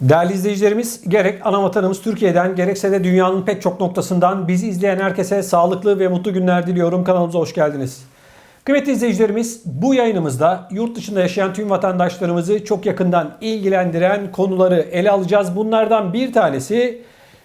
Değerli izleyicilerimiz, gerek ana vatanımız Türkiye'den gerekse de dünyanın pek çok noktasından bizi izleyen herkese sağlıklı ve mutlu günler diliyorum. Kanalımıza hoş geldiniz. Kıymetli izleyicilerimiz, bu yayınımızda yurt dışında yaşayan tüm vatandaşlarımızı çok yakından ilgilendiren konuları ele alacağız. Bunlardan bir tanesi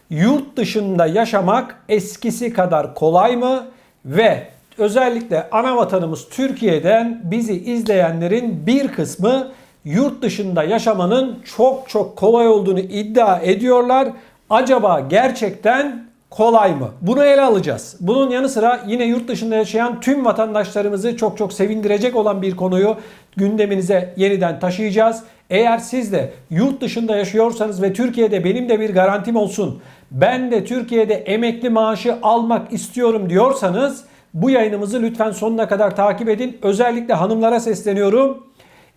yurt dışında yaşamak eskisi kadar kolay mı ve özellikle ana vatanımız Türkiye'den bizi izleyenlerin bir kısmı yurt dışında yaşamanın çok çok kolay olduğunu iddia ediyorlar. Acaba gerçekten kolay mı? Bunu ele alacağız. Bunun yanı sıra yine yurt dışında yaşayan tüm vatandaşlarımızı çok çok sevindirecek olan bir konuyu gündeminize yeniden taşıyacağız. Eğer siz de yurt dışında yaşıyorsanız ve Türkiye'de benim de bir garantim olsun. Ben de Türkiye'de emekli maaşı almak istiyorum diyorsanız bu yayınımızı lütfen sonuna kadar takip edin. Özellikle hanımlara sesleniyorum.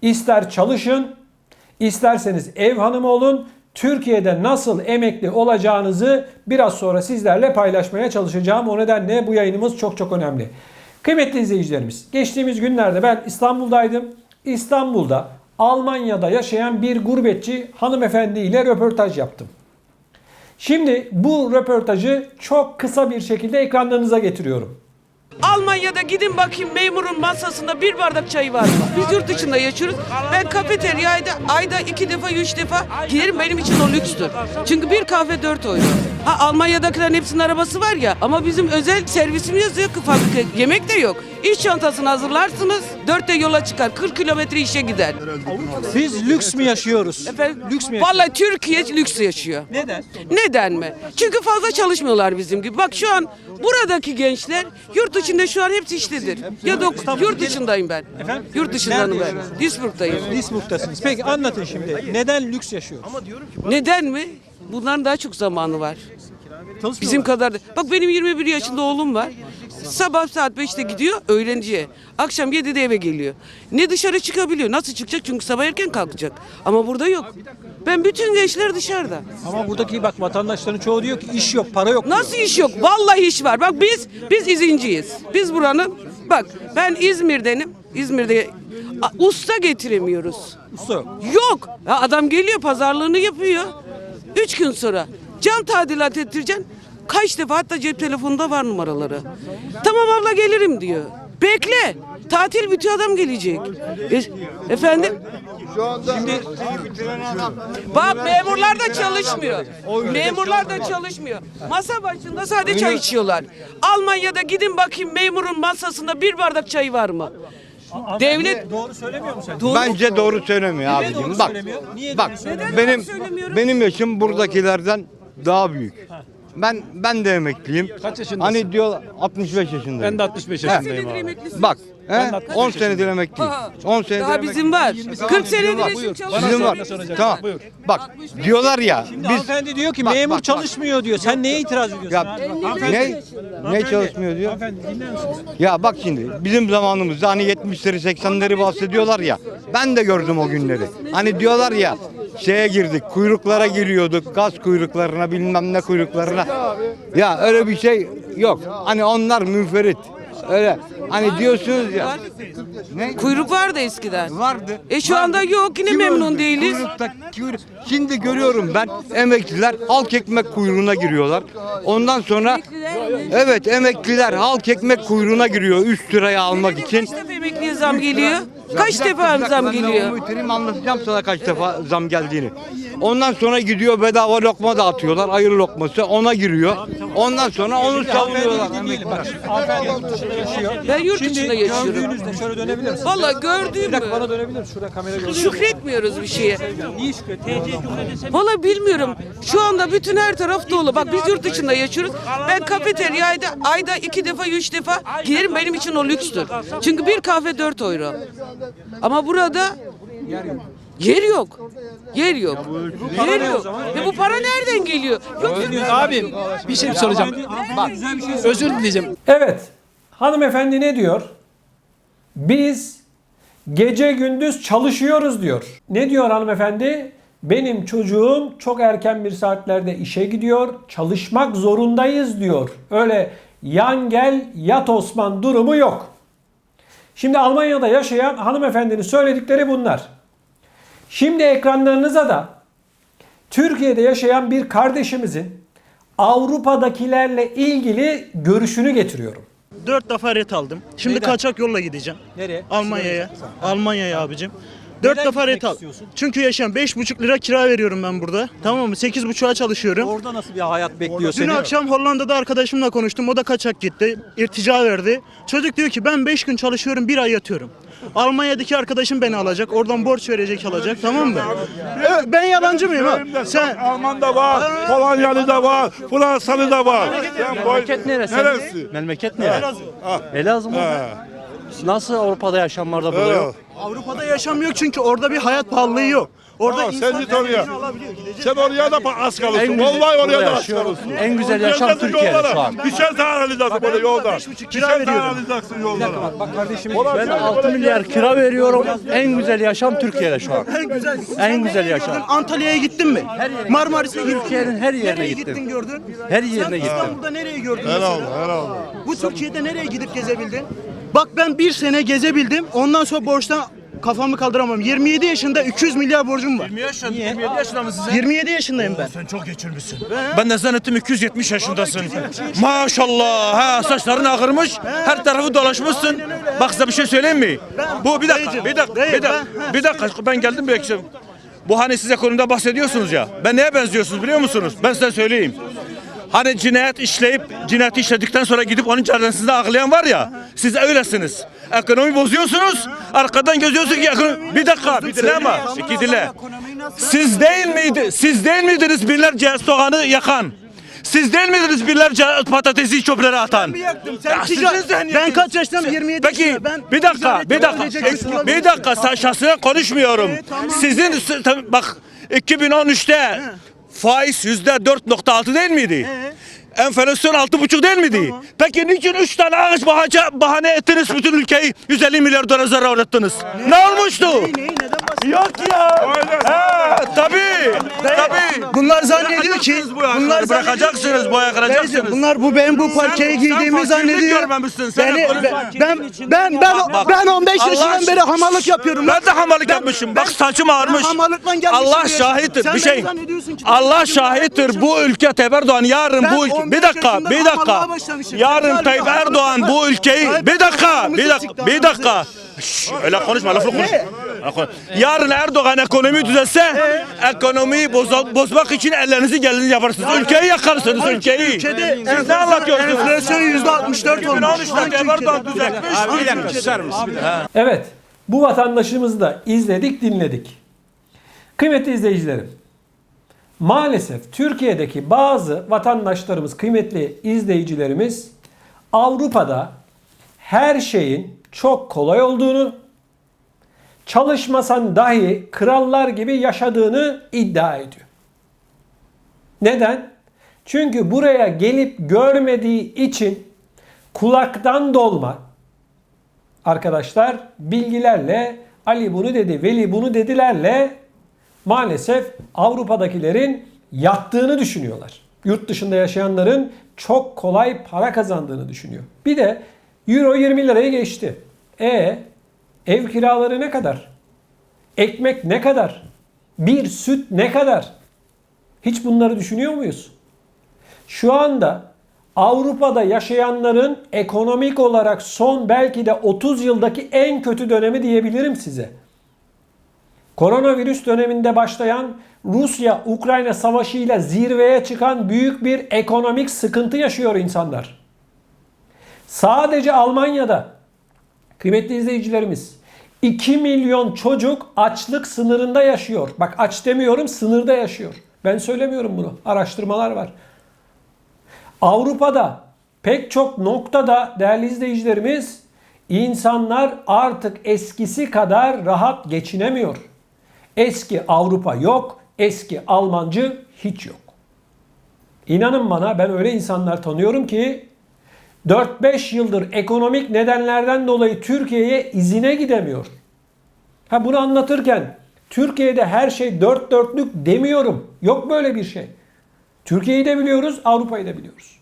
İster çalışın, isterseniz ev hanımı olun. Türkiye'de nasıl emekli olacağınızı biraz sonra sizlerle paylaşmaya çalışacağım. O nedenle bu yayınımız çok çok önemli. Kıymetli izleyicilerimiz, geçtiğimiz günlerde ben İstanbul'daydım. İstanbul'da Almanya'da yaşayan bir gurbetçi hanımefendi ile röportaj yaptım. Şimdi bu röportajı çok kısa bir şekilde ekranlarınıza getiriyorum. Almanya'da gidin bakayım memurun masasında bir bardak çay var mı? Biz yurt dışında yaşıyoruz. Ben kafeteryayda ayda iki defa, üç defa giderim benim için o lükstür. Çünkü bir kahve dört euro. Ha Almanya'dakilerin hepsinin arabası var ya ama bizim özel servisimiz ki fabrika. Yemek de yok. İş çantasını hazırlarsınız. Dörtte yola çıkar. 40 kilometre işe gider. Biz lüks mü yaşıyoruz? Efendim, Lüks mü yaşıyoruz? Vallahi Türkiye lüks yaşıyor. Neden? Neden mi? Çünkü fazla çalışmıyorlar bizim gibi. Bak şu an buradaki gençler yurt içinde şu an hepsi iştedir. Ya da yurt dışındayım ben. Efendim? Yurt dışındanım ben. Duisburg'dayım. Duisburg'tasınız. Peki anlatın şimdi. Neden lüks yaşıyoruz? Neden mi? Bunların daha çok zamanı var. Bizim kadar. da- Bak benim 21 yaşında oğlum var. Sabah saat 5'te gidiyor öğrenciye. Akşam 7'de eve geliyor. Ne dışarı çıkabiliyor. Nasıl çıkacak? Çünkü sabah erken kalkacak. Ama burada yok. Ben bütün gençler dışarıda. Ama buradaki bak vatandaşların çoğu diyor ki iş yok, para yok. Nasıl iş yok? Vallahi iş var. Bak biz biz izinciyiz. Biz buranın bak ben İzmir'denim. İzmir'de a- usta getiremiyoruz. Usta yok. Yok. Ya adam geliyor pazarlığını yapıyor. Üç gün sonra cam tadilat ettireceksin. Kaç defa hatta cep telefonunda var numaraları. Tamam abla gelirim diyor. Bekle. Tatil bitiyor adam gelecek. E- efendim? Bak memurlar da çalışmıyor. Memurlar da çalışmıyor. Masa başında sadece çay içiyorlar. Almanya'da gidin bakayım memurun masasında bir bardak çay var mı? Devlet Doğru söylemiyor musun? Bence doğru söylemiyor Niye abicim. doğru Bak. söylemiyor? Niye Bak doğru söylemiyor? Neden benim doğru söylemiyorum? benim yaşım buradakilerden daha büyük. Ben ben de emekliyim. Kaç yaşındasın? Hani diyor 65 yaşındayım. Ben de 65 He. yaşındayım abi. Bak, he, de 65 10 senedir emekliyim. Ha, 10 senedir Daha bizim var. 40 senedir var. eşim çalışıyor. Bizim var. Tamam. Buyur. Bak diyorlar ya Şimdi biz hanımefendi diyor ki Bak, memur bak, bak. çalışmıyor diyor. Sen neye itiraz ediyorsun? ya abi? ne ne çalışmıyor diyor. Hanımefendi dinler misiniz? Ya bak şimdi bizim zamanımızda hani 70'leri 80'leri bahsediyorlar ya. Ben de gördüm o günleri. Hani diyorlar ya şeye girdik kuyruklara giriyorduk gaz kuyruklarına bilmem ne kuyruklarına. Ya öyle bir şey yok. Hani onlar münferit. Öyle hani diyorsunuz ya. Ne? Kuyruk vardı eskiden. Vardı. E şu Vardı. anda yok, yine Kim memnun öldü? değiliz. Kuyrukta, kuyruk- Şimdi görüyorum ben emekliler halk ekmek kuyruğuna giriyorlar. Ondan sonra evet emekliler halk ekmek kuyruğuna giriyor 3 liraya almak için. Kaç defa emekliye zam geliyor? Kaç Bir defa bir dakika, zam geliyor? bitireyim, anlatacağım sana kaç defa zam geldiğini. Ondan sonra gidiyor bedava lokma dağıtıyorlar. Ayır lokması ona giriyor. Ondan sonra onu savunuyorlar. Hanımefendi yurt dışında yaşıyor. Ben yurt Şimdi dışında yaşıyorum. gördüğünüzde şöyle dönebilir misiniz? Vallahi Bir gördüğüm dakika mü? bana dönebilir misin? Şurada kamera görüyor. Şükretmiyoruz bir şeye. Niye şükret? Vallahi bilmiyorum. Şu anda bütün her taraf dolu. Bak biz yurt dışında yaşıyoruz. Ben kafeteryayda ayda iki defa, üç defa giderim benim için o lükstür. Çünkü bir kahve dört euro. Ama burada yer yok. Yer yok. Yer yok. Ve bu para nereden geliyor? Yoksa Abi bir şey soracağım. Bak özür dileyeceğim. Evet, hanımefendi ne diyor? Biz gece gündüz çalışıyoruz diyor. Ne diyor hanımefendi? Benim çocuğum çok erken bir saatlerde işe gidiyor. Çalışmak zorundayız diyor. Öyle yan gel yat Osman durumu yok. Şimdi Almanya'da yaşayan hanımefendinin söyledikleri bunlar. Şimdi ekranlarınıza da Türkiye'de yaşayan bir kardeşimizin Avrupa'dakilerle ilgili görüşünü getiriyorum. Dört defa ret aldım. Şimdi Neyden? kaçak yolla gideceğim. Nereye? Almanya'ya. Almanya'ya abicim. Dört Neden defa ret al. istiyorsun? Çünkü yaşam beş buçuk lira kira veriyorum ben burada. Tamam mı? Sekiz buçuğa çalışıyorum. Orada nasıl bir hayat bekliyor Dün seni? akşam Hollanda'da arkadaşımla konuştum. O da kaçak gitti. İrtica verdi. Çocuk diyor ki ben 5 gün çalışıyorum, bir ay yatıyorum. Almanya'daki arkadaşım beni alacak. Oradan borç verecek alacak. Tamam mı? Evet, ben yalancı mıyım ha? Sen Alman'da var, Polonyalı da var, Fransalı da var. Memleket neresi? Neresi? Memleket neresi? Elazığ mı? Nasıl Avrupa'da yaşamlarda burada yok? Avrupa'da yaşam yok çünkü orada bir hayat pahalılığı yok. Orada Tamam, sen git oraya. istediğini alabiliyor. Gidecek. Sen oraya da az kalırsın. En güzel- Vallahi oraya burada da az yaşıyoruz. kalırsın. En güzel yaşam Geleceksin Türkiye'de yollara. şu an. Düşer tane alacaksın böyle yolda. beş buçuk kira Düşer tane veriyorum. alacaksın yollara. Bak kardeşim Ben 6 milyar kira veriyorum. En güzel yaşam Türkiye'de şu an. En güzel, En güzel yaşam. Antalya'ya gittin mi? Marmaris'e gittin. Türkiye'nin her yerine Nereye gittim. gittin gördün? Her yerine Sen gittim. İstanbul'da nereye gördün Helal, mesela? helal. Bu Türkiye'de nereye gidip gezebildin? Bak ben bir sene gezebildim. Ondan sonra borçtan kafamı kaldıramam. 27 yaşında 200 milyar borcum var. 20 yaşında, 27 yaşında mısın sen? 27 yaşındayım ben. Sen çok geçirmişsin. Ben de zannettim 270 yaşındasın. Maşallah. Ha saçların ağırmış. Her tarafı dolaşmışsın. Bak size bir şey söyleyeyim mi? Bu bir dakika, bir dakika, bir dakika. ben- Bir dakika. Ben geldim bir akşam. Bu hani size konuda bahsediyorsunuz ya. Ben neye benziyorsunuz biliyor musunuz? Ben size söyleyeyim. Hani cinayet işleyip cinayeti işledikten sonra gidip onun çaresinde ağlayan var ya. Siz öylesiniz. Ekonomi bozuyorsunuz. Arkadan gözüyorsun ki ekonomi... Bir dakika bir dinle ama. İki dinle. Siz değil miydi? Siz değil miydiniz binlerce soğanı yakan? Siz değil miydiniz binlerce patatesi çöplere atan? Sen Ya sizin ben kaç yaşındayım? 27 Peki yaşında. Ben bir dakika, bir dakika, bir dakika sen şahsına konuşmuyorum. Evet, tamam. Sizin bak 2013'te faiz yüzde 4.6 değil miydi? Enflasyon 6,5 değil miydi? Peki niçin 3 tane ağaç bahane ettiniz bütün ülkeyi 150 milyar dolar zarar uğrattınız? Ne olmuştu? Neden bahsediyorsun? Yok ya. Ha, tabii. Tabii. Bunlar zannediyor ki Bırakacaksınız bu ayakları, bunlar bırakacaksınız, bu ayakları Dayıcım, kıracaksınız. bunlar bu ben bu parçayı sen giydiğimi fakirlik zannediyor. görmemişsin, sen Beni, ekonomi- ben, ben ben ben bak. ben 15 Allah yaşından beri aşkına- hamallık yapıyorum. Ben de hamallık Ben- yapmışım. ben- Bak saçım ağarmış. ben hamallıkla gelmişim Allah buraya. şahittir. Sen bir beni şey. zannediyorsun ki- Allah şahittir. Bu ülke Tayyip Erdoğan yarın Ben bu ülke. 15 Bir dakika, yaşında bir dakika. hamallığa başlamışım. Yarın Sen Tayyip Erdoğan bu ülkeyi. Tayyip Bir dakika, Erdoğan bir dakika, sikti bir dakika. Şşş, öyle konuşma, lafı konuş. Yarın Erdoğan ekonomi düzelse, ekonomiyi boza- bozmak için ellerinizi geliniz yaparsınız. Ülkeyi yakarsınız, ülkeyi. Siz ne anlatıyorsunuz? Enflasyon %64 olmuş. 2013'te Tayyip Erdoğan düzeltmiş. Bir dakika susar mısın? Evet, bu vatandaşımızı da izledik, dinledik. Kıymetli izleyicilerim, maalesef Türkiye'deki bazı vatandaşlarımız, kıymetli izleyicilerimiz Avrupa'da her şeyin çok kolay olduğunu, çalışmasan dahi krallar gibi yaşadığını iddia ediyor. Neden? Çünkü buraya gelip görmediği için kulaktan dolma, arkadaşlar bilgilerle Ali bunu dedi, Veli bunu dedilerle maalesef Avrupa'dakilerin yattığını düşünüyorlar. Yurt dışında yaşayanların çok kolay para kazandığını düşünüyor. Bir de Euro 20 liraya geçti. E ev kiraları ne kadar? Ekmek ne kadar? Bir süt ne kadar? Hiç bunları düşünüyor muyuz? Şu anda Avrupa'da yaşayanların ekonomik olarak son belki de 30 yıldaki en kötü dönemi diyebilirim size. Koronavirüs döneminde başlayan Rusya-Ukrayna savaşıyla zirveye çıkan büyük bir ekonomik sıkıntı yaşıyor insanlar. Sadece Almanya'da kıymetli izleyicilerimiz 2 milyon çocuk açlık sınırında yaşıyor. Bak aç demiyorum sınırda yaşıyor. Ben söylemiyorum bunu. Araştırmalar var. Avrupa'da pek çok noktada değerli izleyicilerimiz insanlar artık eskisi kadar rahat geçinemiyor. Eski Avrupa yok, eski Almancı hiç yok. İnanın bana ben öyle insanlar tanıyorum ki 4-5 yıldır ekonomik nedenlerden dolayı Türkiye'ye izine gidemiyor. Ha bunu anlatırken Türkiye'de her şey dört dörtlük demiyorum. Yok böyle bir şey. Türkiye'yi de biliyoruz, Avrupa'yı da biliyoruz.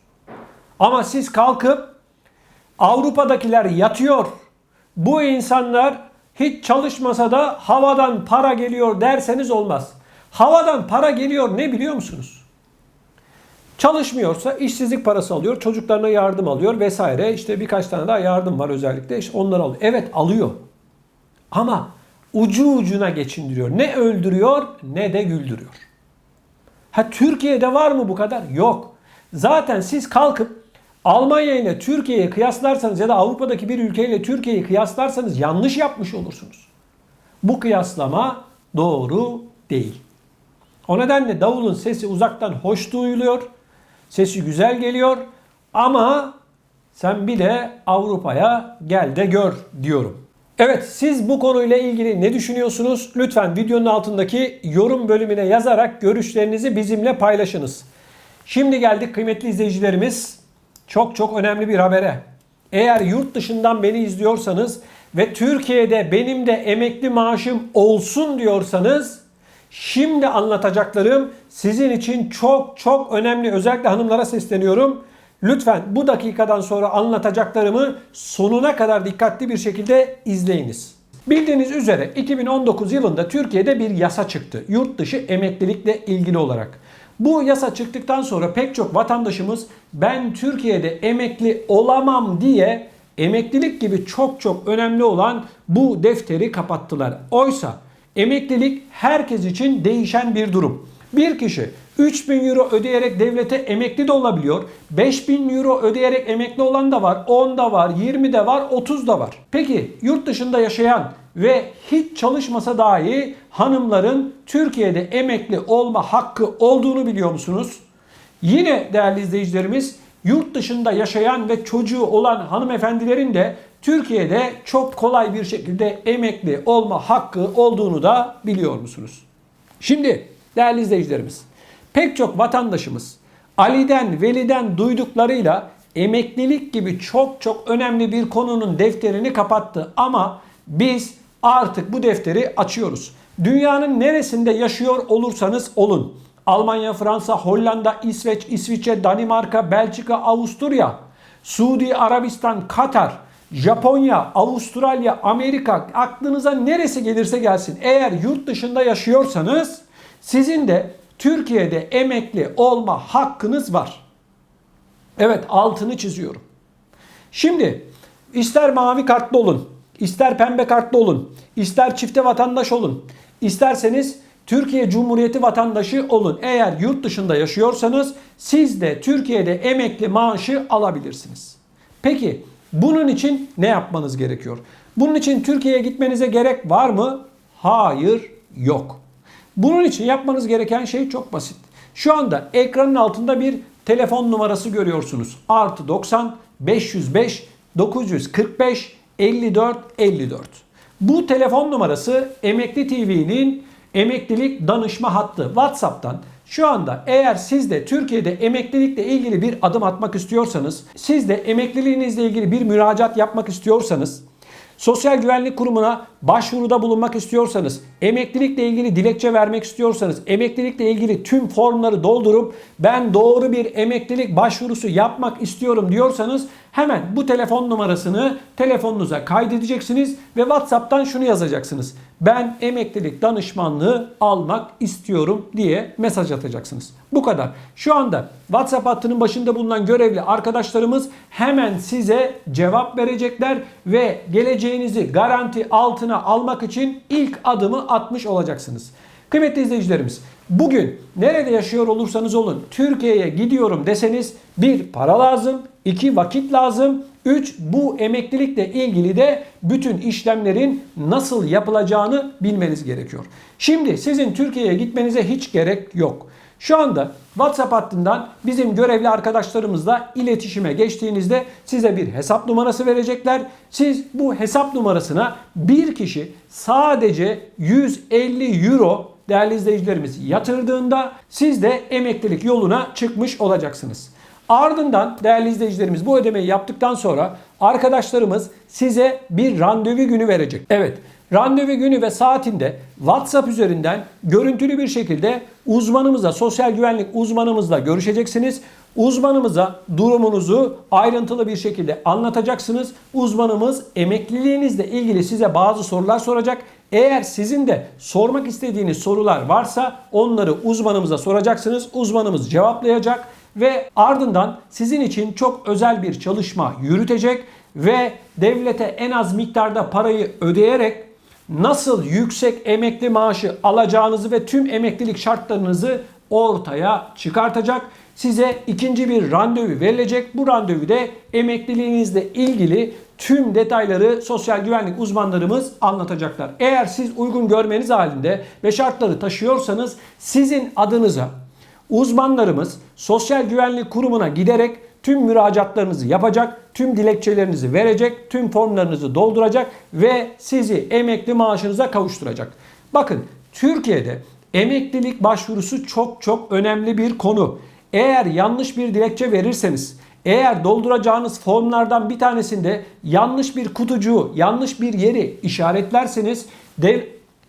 Ama siz kalkıp Avrupa'dakiler yatıyor, bu insanlar hiç çalışmasa da havadan para geliyor derseniz olmaz. Havadan para geliyor ne biliyor musunuz? Çalışmıyorsa işsizlik parası alıyor, çocuklarına yardım alıyor vesaire. İşte birkaç tane daha yardım var özellikle. İşte onları alıyor. Evet alıyor. Ama ucu ucuna geçindiriyor. Ne öldürüyor ne de güldürüyor. Ha Türkiye'de var mı bu kadar? Yok. Zaten siz kalkıp Almanya ile Türkiye'yi kıyaslarsanız ya da Avrupa'daki bir ülkeyle Türkiye'yi kıyaslarsanız yanlış yapmış olursunuz. Bu kıyaslama doğru değil. O nedenle davulun sesi uzaktan hoş duyuluyor. Sesi güzel geliyor ama sen bir de Avrupa'ya gel de gör diyorum. Evet siz bu konuyla ilgili ne düşünüyorsunuz? Lütfen videonun altındaki yorum bölümüne yazarak görüşlerinizi bizimle paylaşınız. Şimdi geldik kıymetli izleyicilerimiz. Çok çok önemli bir habere. Eğer yurt dışından beni izliyorsanız ve Türkiye'de benim de emekli maaşım olsun diyorsanız Şimdi anlatacaklarım sizin için çok çok önemli. Özellikle hanımlara sesleniyorum. Lütfen bu dakikadan sonra anlatacaklarımı sonuna kadar dikkatli bir şekilde izleyiniz. Bildiğiniz üzere 2019 yılında Türkiye'de bir yasa çıktı. Yurt dışı emeklilikle ilgili olarak. Bu yasa çıktıktan sonra pek çok vatandaşımız ben Türkiye'de emekli olamam diye emeklilik gibi çok çok önemli olan bu defteri kapattılar. Oysa Emeklilik herkes için değişen bir durum. Bir kişi 3000 euro ödeyerek devlete emekli de olabiliyor. 5000 euro ödeyerek emekli olan da var. 10 da var, 20 de var, 30 da var. Peki yurt dışında yaşayan ve hiç çalışmasa dahi hanımların Türkiye'de emekli olma hakkı olduğunu biliyor musunuz? Yine değerli izleyicilerimiz yurt dışında yaşayan ve çocuğu olan hanımefendilerin de Türkiye'de çok kolay bir şekilde emekli olma hakkı olduğunu da biliyor musunuz? Şimdi değerli izleyicilerimiz pek çok vatandaşımız Ali'den, Veli'den duyduklarıyla emeklilik gibi çok çok önemli bir konunun defterini kapattı ama biz artık bu defteri açıyoruz. Dünyanın neresinde yaşıyor olursanız olun. Almanya, Fransa, Hollanda, İsveç, İsviçre, Danimarka, Belçika, Avusturya, Suudi Arabistan, Katar, Japonya, Avustralya, Amerika aklınıza neresi gelirse gelsin. Eğer yurt dışında yaşıyorsanız sizin de Türkiye'de emekli olma hakkınız var. Evet altını çiziyorum. Şimdi ister mavi kartlı olun, ister pembe kartlı olun, ister çifte vatandaş olun, isterseniz Türkiye Cumhuriyeti vatandaşı olun. Eğer yurt dışında yaşıyorsanız siz de Türkiye'de emekli maaşı alabilirsiniz. Peki bunun için ne yapmanız gerekiyor? Bunun için Türkiye'ye gitmenize gerek var mı? Hayır, yok. Bunun için yapmanız gereken şey çok basit. Şu anda ekranın altında bir telefon numarası görüyorsunuz. Artı 90 505 945 54 54. Bu telefon numarası Emekli TV'nin emeklilik danışma hattı WhatsApp'tan şu anda eğer siz de Türkiye'de emeklilikle ilgili bir adım atmak istiyorsanız, siz de emekliliğinizle ilgili bir müracaat yapmak istiyorsanız, Sosyal Güvenlik Kurumu'na başvuruda bulunmak istiyorsanız, emeklilikle ilgili dilekçe vermek istiyorsanız, emeklilikle ilgili tüm formları doldurup ben doğru bir emeklilik başvurusu yapmak istiyorum diyorsanız hemen bu telefon numarasını telefonunuza kaydedeceksiniz ve WhatsApp'tan şunu yazacaksınız. Ben emeklilik danışmanlığı almak istiyorum diye mesaj atacaksınız. Bu kadar. Şu anda WhatsApp hattının başında bulunan görevli arkadaşlarımız hemen size cevap verecekler ve geleceğinizi garanti altına almak için ilk adımı atmış olacaksınız. Kıymetli izleyicilerimiz, bugün nerede yaşıyor olursanız olun Türkiye'ye gidiyorum deseniz bir para lazım, iki vakit lazım, üç bu emeklilikle ilgili de bütün işlemlerin nasıl yapılacağını bilmeniz gerekiyor. Şimdi sizin Türkiye'ye gitmenize hiç gerek yok. Şu anda WhatsApp hattından bizim görevli arkadaşlarımızla iletişime geçtiğinizde size bir hesap numarası verecekler. Siz bu hesap numarasına bir kişi sadece 150 euro değerli izleyicilerimiz yatırdığında siz de emeklilik yoluna çıkmış olacaksınız. Ardından değerli izleyicilerimiz bu ödemeyi yaptıktan sonra arkadaşlarımız size bir randevu günü verecek. Evet randevu günü ve saatinde WhatsApp üzerinden görüntülü bir şekilde uzmanımızla, sosyal güvenlik uzmanımızla görüşeceksiniz. Uzmanımıza durumunuzu ayrıntılı bir şekilde anlatacaksınız. Uzmanımız emekliliğinizle ilgili size bazı sorular soracak. Eğer sizin de sormak istediğiniz sorular varsa onları uzmanımıza soracaksınız. Uzmanımız cevaplayacak ve ardından sizin için çok özel bir çalışma yürütecek ve devlete en az miktarda parayı ödeyerek nasıl yüksek emekli maaşı alacağınızı ve tüm emeklilik şartlarınızı ortaya çıkartacak. Size ikinci bir randevu verilecek. Bu randevuda emekliliğinizle ilgili tüm detayları sosyal güvenlik uzmanlarımız anlatacaklar. Eğer siz uygun görmeniz halinde ve şartları taşıyorsanız sizin adınıza uzmanlarımız Sosyal Güvenlik Kurumu'na giderek tüm müracaatlarınızı yapacak, tüm dilekçelerinizi verecek, tüm formlarınızı dolduracak ve sizi emekli maaşınıza kavuşturacak. Bakın Türkiye'de emeklilik başvurusu çok çok önemli bir konu. Eğer yanlış bir dilekçe verirseniz, eğer dolduracağınız formlardan bir tanesinde yanlış bir kutucuğu, yanlış bir yeri işaretlerseniz dev,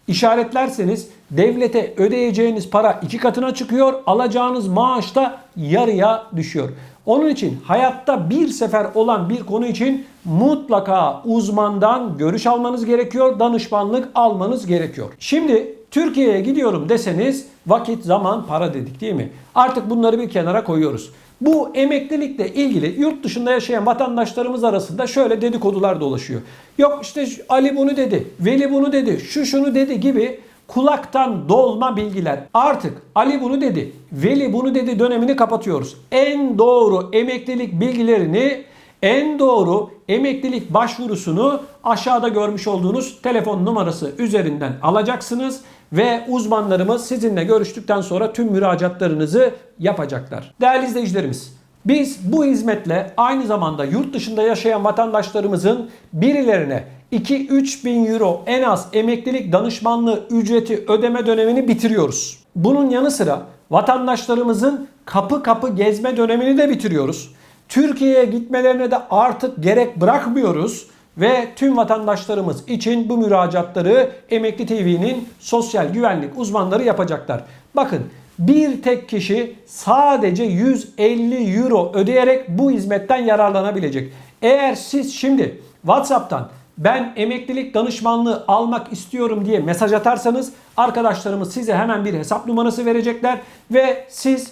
işaretlerseniz devlete ödeyeceğiniz para iki katına çıkıyor, alacağınız maaş da yarıya düşüyor. Onun için hayatta bir sefer olan bir konu için mutlaka uzmandan görüş almanız gerekiyor, danışmanlık almanız gerekiyor. Şimdi Türkiye'ye gidiyorum deseniz vakit, zaman, para dedik değil mi? Artık bunları bir kenara koyuyoruz. Bu emeklilikle ilgili yurt dışında yaşayan vatandaşlarımız arasında şöyle dedikodular dolaşıyor. Yok işte Ali bunu dedi, Veli bunu dedi, şu şunu dedi gibi kulaktan dolma bilgiler. Artık Ali bunu dedi, Veli bunu dedi dönemini kapatıyoruz. En doğru emeklilik bilgilerini en doğru emeklilik başvurusunu aşağıda görmüş olduğunuz telefon numarası üzerinden alacaksınız ve uzmanlarımız sizinle görüştükten sonra tüm müracaatlarınızı yapacaklar. Değerli izleyicilerimiz, biz bu hizmetle aynı zamanda yurt dışında yaşayan vatandaşlarımızın birilerine 2-3 bin euro en az emeklilik danışmanlığı ücreti ödeme dönemini bitiriyoruz. Bunun yanı sıra vatandaşlarımızın kapı kapı gezme dönemini de bitiriyoruz. Türkiye'ye gitmelerine de artık gerek bırakmıyoruz ve tüm vatandaşlarımız için bu müracaatları Emekli TV'nin sosyal güvenlik uzmanları yapacaklar. Bakın bir tek kişi sadece 150 euro ödeyerek bu hizmetten yararlanabilecek. Eğer siz şimdi WhatsApp'tan ben emeklilik danışmanlığı almak istiyorum diye mesaj atarsanız arkadaşlarımız size hemen bir hesap numarası verecekler ve siz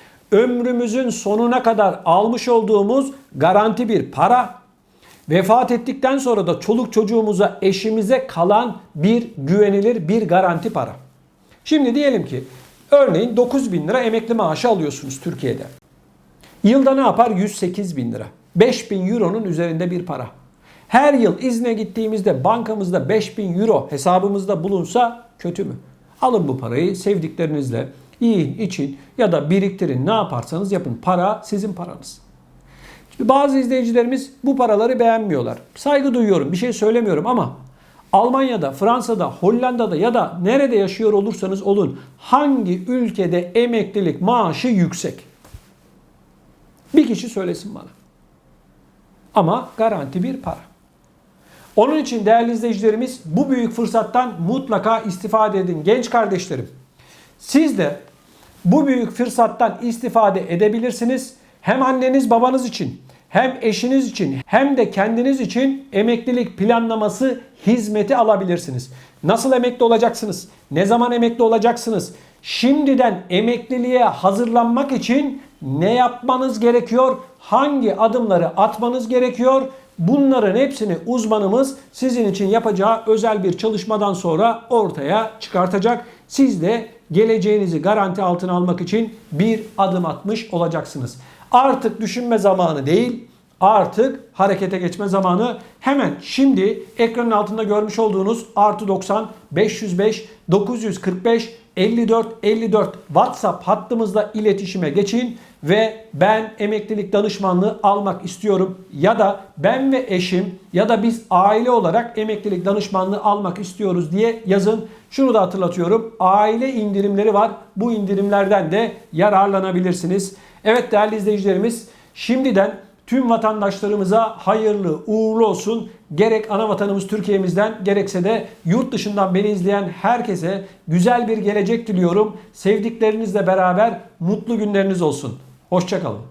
ömrümüzün sonuna kadar almış olduğumuz garanti bir para. Vefat ettikten sonra da çoluk çocuğumuza, eşimize kalan bir güvenilir bir garanti para. Şimdi diyelim ki örneğin 9 bin lira emekli maaşı alıyorsunuz Türkiye'de. Yılda ne yapar? 108 bin lira. 5 bin euronun üzerinde bir para. Her yıl izne gittiğimizde bankamızda 5 bin euro hesabımızda bulunsa kötü mü? Alın bu parayı sevdiklerinizle yiyin, için ya da biriktirin ne yaparsanız yapın. Para sizin paranız. Bazı izleyicilerimiz bu paraları beğenmiyorlar. Saygı duyuyorum, bir şey söylemiyorum ama Almanya'da, Fransa'da, Hollanda'da ya da nerede yaşıyor olursanız olun hangi ülkede emeklilik maaşı yüksek? Bir kişi söylesin bana. Ama garanti bir para. Onun için değerli izleyicilerimiz bu büyük fırsattan mutlaka istifade edin genç kardeşlerim. Siz de bu büyük fırsattan istifade edebilirsiniz. Hem anneniz babanız için hem eşiniz için hem de kendiniz için emeklilik planlaması hizmeti alabilirsiniz. Nasıl emekli olacaksınız? Ne zaman emekli olacaksınız? Şimdiden emekliliğe hazırlanmak için ne yapmanız gerekiyor? Hangi adımları atmanız gerekiyor? Bunların hepsini uzmanımız sizin için yapacağı özel bir çalışmadan sonra ortaya çıkartacak. Siz de geleceğinizi garanti altına almak için bir adım atmış olacaksınız. Artık düşünme zamanı değil, artık harekete geçme zamanı. Hemen şimdi ekranın altında görmüş olduğunuz artı 90 505 945 54 54 WhatsApp hattımızda iletişime geçin ve ben emeklilik danışmanlığı almak istiyorum ya da ben ve eşim ya da biz aile olarak emeklilik danışmanlığı almak istiyoruz diye yazın. Şunu da hatırlatıyorum. Aile indirimleri var. Bu indirimlerden de yararlanabilirsiniz. Evet değerli izleyicilerimiz şimdiden tüm vatandaşlarımıza hayırlı uğurlu olsun. Gerek ana vatanımız Türkiye'mizden gerekse de yurt dışından beni izleyen herkese güzel bir gelecek diliyorum. Sevdiklerinizle beraber mutlu günleriniz olsun. Hoşçakalın.